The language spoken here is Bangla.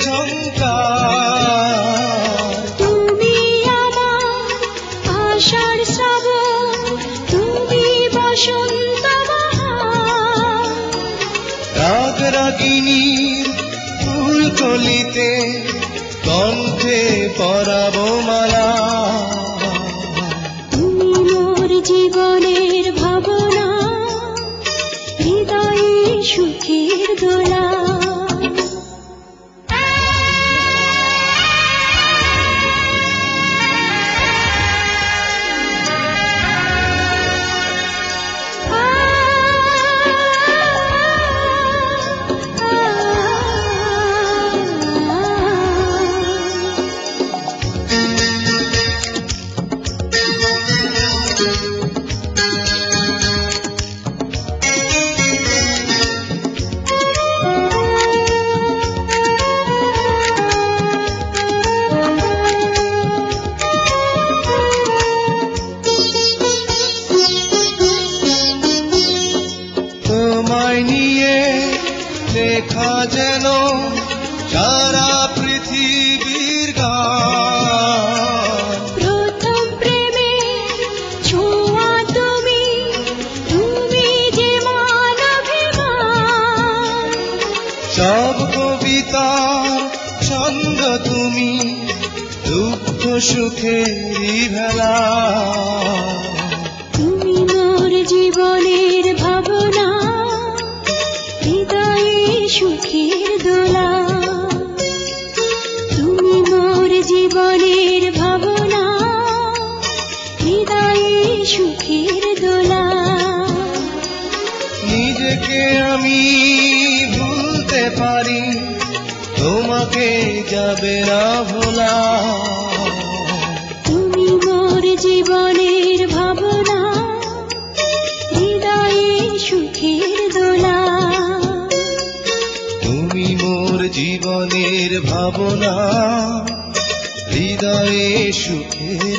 ঝঙ্কার তুমি আমার আশার শ্রাবণ তুমি বসন্ত রাগ রাগিনীর ফুল কলিতে কণ্ঠে পরাবো মালা। তুমি মোর জীবনের ভাবনা হৃদয়ে সুখের দোলা। লেখা যেন সারা পৃথিবীর গান। প্রথম প্রেমে ছোঁয়া তুমি তুমি যে মানবিমান সব কবিতা ছন্দ তুমি দুঃখ সুখেরই ভেলা। নিজেকে আমি ভুলতে পারি তোমাকে যাবে না ভোলা। তুমি মোর জীবনের ভাবনা হৃদয়ে সুখের দোলা। তুমি মোর জীবনের ভাবনা হৃদয়ে সুখের